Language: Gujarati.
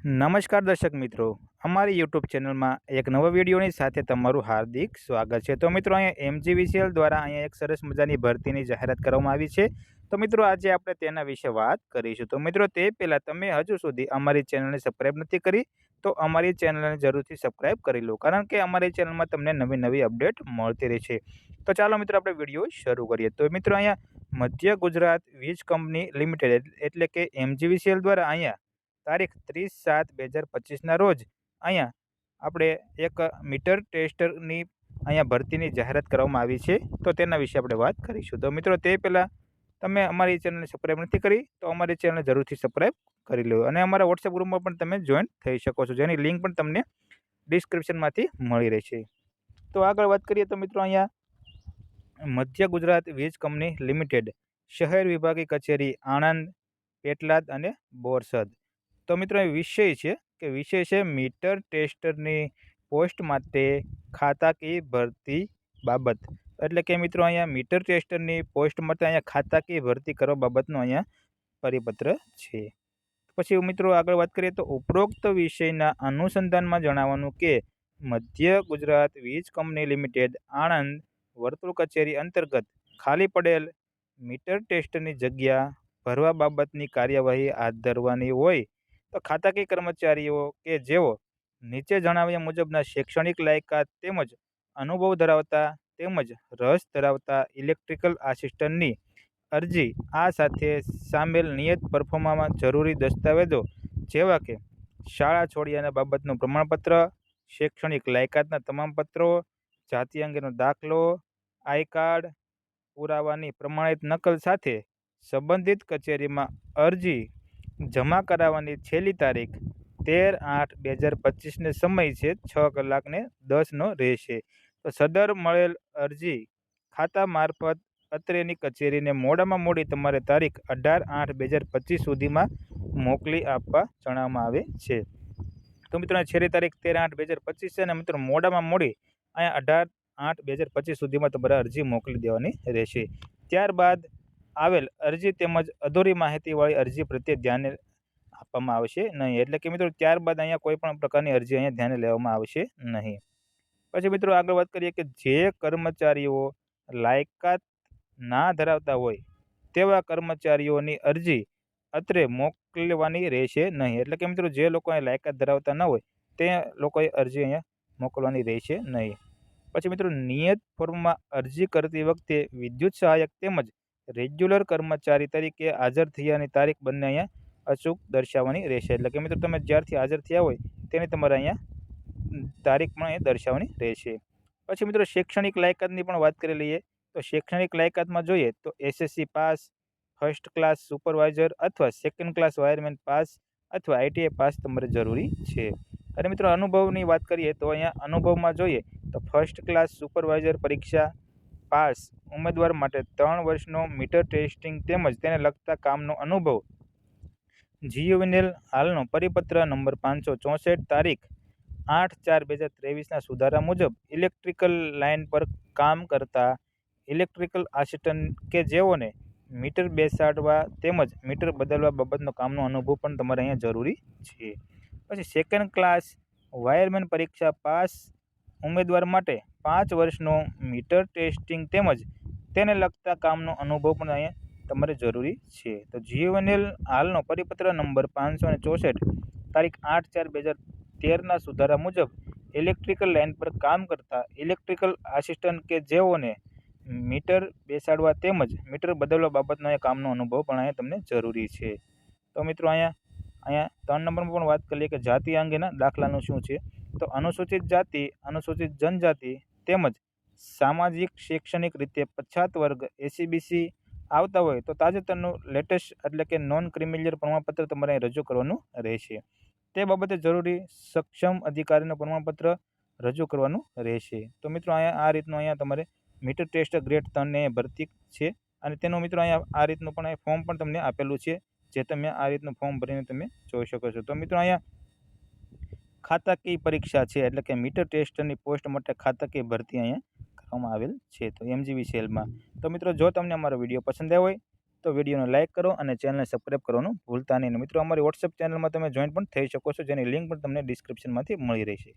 નમસ્કાર દર્શક મિત્રો. અમારી યુટ્યુબ ચેનલમાં એક નવા વિડીયોની સાથે તમારું હાર્દિક સ્વાગત છે. તો મિત્રો, અહીંયા એમજીવીસીએલ દ્વારા અહીંયા એક સરસ મજાની ભરતીની જાહેરાત કરવામાં આવી છે. તો મિત્રો, આજે આપણે તેના વિશે વાત કરીશું. તો મિત્રો, તે પહેલાં તમે હજુ સુધી અમારી ચેનલને સબસ્ક્રાઈબ નથી કરી, તો અમારી ચેનલને જરૂરથી સબસ્ક્રાઈબ કરી લો, કારણ કે અમારી ચેનલમાં તમને નવી નવી અપડેટ મળતી રહે છે. તો ચાલો મિત્રો, આપણે વીડિયો શરૂ કરીએ. તો મિત્રો, અહીંયા મધ્ય ગુજરાત વીજ કંપની લિમિટેડ, એટલે કે એમજીવીસીએલ દ્વારા અહીંયા તારીખ ત્રીસ સાત બે હજાર પચીસના રોજ અહીંયા આપણે એક મીટર ટેસ્ટરની અહીંયા ભરતીની જાહેરાત કરવામાં આવી છે. તો તેના વિશે આપણે વાત કરીશું. તો મિત્રો તે પહેલાં તમે અમારી ચેનલને સબસ્ક્રાઈબ નથી કરી તો અમારી ચેનલને જરૂરથી સબસ્ક્રાઈબ કરી લો અને અમારા વોટ્સએપ ગ્રુપમાં પણ તમે જોઈન થઈ શકો છો. જેની લિંક પણ તમને ડિસ્ક્રિપ્શનમાંથી મળી રહેશે. તો આગળ વાત કરીએ તો મિત્રો અહીંયા મધ્ય ગુજરાત વીજ કંપની લિમિટેડ શહેર વિભાગી કચેરી આણંદ, પેટલાદ અને બોરસદ. તો મિત્રો એ વિષય છે કે વિષય છે મીટર ટેસ્ટરની પોસ્ટ માટે ખાતાકીય ભરતી બાબત. એટલે કે મિત્રો અહીંયા મીટર ટેસ્ટરની પોસ્ટ માટે અહીંયા ખાતાકીય ભરતી કરવા બાબતનો અહીંયા પરિપત્ર છે. પછી મિત્રો આગળ વાત કરીએ તો ઉપરોક્ત વિષયના અનુસંધાનમાં જણાવવાનું કે મધ્ય ગુજરાત વીજ કંપની લિમિટેડ આણંદ વર્તુળ કચેરી અંતર્ગત ખાલી પડેલ મીટર ટેસ્ટની જગ્યા ભરવા બાબતની કાર્યવાહી હાથ ધરવાની હોય તો ખાતાકીય કર્મચારીઓ કે જેઓ નીચે જણાવ્યા મુજબના શૈક્ષણિક લાયકાત તેમજ અનુભવ ધરાવતા તેમજ રસ ધરાવતા ઇલેક્ટ્રિકલ આસિસ્ટન્ટની અરજી આ સાથે સામેલ નિયત પરફોર્મામાં જરૂરી દસ્તાવેજો જેવા કે શાળા છોડ્યાના બાબતનું પ્રમાણપત્ર, શૈક્ષણિક લાયકાતના તમામ પત્રો, જાતિ અંગેનો દાખલો, આઈ કાર્ડ પુરાવાની પ્રમાણિત નકલ સાથે સંબંધિત કચેરીમાં અરજી જમા કરાવવાની છેલ્લી તારીખ તેર આઠ બે હજાર પચીસને સમય છે છ કલાકને દસનો રહેશે. તો સદર મળેલ અરજી ખાતા મારફત અત્રેની કચેરીને મોડામાં મોડી તમારે તારીખ અઢાર આઠ બે હજાર પચીસ સુધીમાં મોકલી આપવા જણાવવામાં આવે છે. તો મિત્રો છેલ્લી તારીખ તેર આઠ બે હજાર પચીસ છે અને મિત્રો, મોડામાં મોડી અહીંયા અઢાર આઠ બે હજાર પચીસ સુધીમાં તમારે અરજી મોકલી દેવાની રહેશે. ત્યારબાદ આવેલ અરજી તેમજ અધૂરી માહિતીવાળી અરજી પ્રત્યે ધ્યાન આપવામાં આવશે નહીં. એટલે કે મિત્રો, ત્યારબાદ અહીંયા કોઈ પણ પ્રકારની અરજી અહીંયા ધ્યાને લેવામાં આવશે નહીં. પછી મિત્રો, આગળ વાત કરીએ કે જે કર્મચારીઓ લાયકાત ના ધરાવતા હોય તેવા કર્મચારીઓની અરજી અત્રે મોકલવાની રહેશે નહીં. એટલે કે મિત્રો, જે લોકો અહીંયા લાયકાત ધરાવતા ન હોય તે લોકોએ અરજી અહીંયા મોકલવાની રહેશે નહીં. પછી મિત્રો, નિયત ફોર્મમાં અરજી કરતી વખતે વિદ્યુત સહાયક તેમજ રેગ્યુલર કર્મચારી તરીકે હાજર થયાની તારીખ બંને અહીંયા અચૂક દર્શાવવાની રહેશે. એટલે કે મિત્રો, તમે જ્યારથી હાજર થયા હોય તેની તમારે અહીંયા તારીખ પણ અહીંયા દર્શાવવાની રહેશે. પછી મિત્રો, શૈક્ષણિક લાયકાતની પણ વાત કરી લઈએ, તો શૈક્ષણિક લાયકાતમાં જોઈએ તો SSC pass first class supervisor અથવા સેકન્ડ ક્લાસ વાયરમેન પાસ અથવા આઈટીઆઈ પાસ તમારે જરૂરી છે. અને મિત્રો, અનુભવની વાત કરીએ તો અહીંયા અનુભવમાં જોઈએ તો ફર્સ્ટ ક્લાસ સુપરવાઇઝર પરીક્ષા પાસ ઉમેદવાર માટે ત્રણ વર્ષનો મીટર ટેસ્ટિંગ તેમજ તેને લગતા કામનો અનુભવ. જીયુવિનેલ હાલનો પરિપત્ર નંબર પાંચસો ચોસઠ તારીખ આઠ ચાર બે હજાર ત્રેવીસના સુધારા મુજબ ઇલેક્ટ્રિકલ લાઇન પર કામ કરતા ઇલેક્ટ્રિકલ આસિસ્ટન્ટ કે જેઓને મીટર બેસાડવા તેમજ મીટર બદલવા બાબતનો કામનો અનુભવ પણ તમારે અહીંયા જરૂરી છે. પછી સેકન્ડ ક્લાસ વાયરમેન પરીક્ષા પાસ ઉમેદવાર માટે પાંચ વર્ષનો મીટર ટેસ્ટિંગ તેમજ તેને લગતા કામનો અનુભવ પણ અહીંયા તમારે જરૂરી છે. તો જીઓએનએલ હાલનો પરિપત્ર નંબર પાંચસો અને ચોસઠ, તારીખ આઠ ચાર બે હજાર તેરના સુધારા મુજબ ઇલેક્ટ્રિકલ લાઇન પર કામ કરતા ઇલેક્ટ્રિકલ આસિસ્ટન્ટ કે જેઓને મીટર બેસાડવા તેમજ મીટર બદલવા બાબતનો અહીંયા કામનો અનુભવ પણ અહીંયા તમને જરૂરી છે. તો મિત્રો અહીંયા અહીંયા ત્રણ નંબરમાં પણ વાત કરીએ કે જાતિ અંગેના દાખલાનું શું છે? તો અનુસૂચિત જાતિ, અનુસૂચિત જનજાતિ તેમજ સામાજિક, શૈક્ષણિક રીતે પછાત વર્ગ એસીબીસી આવતા હોય તો તાજેતરનું લેટેસ્ટ એટલે કે નોન ક્રિમિલિયર પ્રમાણપત્ર તમારે રજૂ કરવાનું રહેશે. તે બાબતે જરૂરી સક્ષમ અધિકારીનું પ્રમાણપત્ર રજૂ કરવાનું રહેશે. તો મિત્રો અહીંયા આ રીતનું અહીંયા તમારે મીટર ટેસ્ટ ગ્રેડ ત્રણને ભરતી છે અને તેનું મિત્રો અહીંયા આ રીતનું પણ ફોર્મ પણ તમને આપેલું છે, જે તમે આ રીતનું ફોર્મ ભરીને તમે જોઈ શકો છો. તો મિત્રો અહીંયા ખાતાકીય પરીક્ષા છે, એટલે કે મીટર ટેસ્ટની પોસ્ટ માટે ખાતાકીય ભરતી અહીંયા કરવામાં આવેલ છે, તો એમજીવી સેલમાં. તો મિત્રો, જો તમને અમારો વીડિયો પસંદ આવ્યો હોય, તો વિડીયોને લાઇક કરો અને ચેનલને સબસ્ક્રાઈબ કરવાનું ભૂલતા નહીં. મિત્રો, અમારી વોટ્સએપ ચેનલમાં તમે જોઈન પણ થઈ શકો છો, જેની લિંક પણ તમને ડિસ્ક્રિપ્શનમાંથી મળી રહેશે.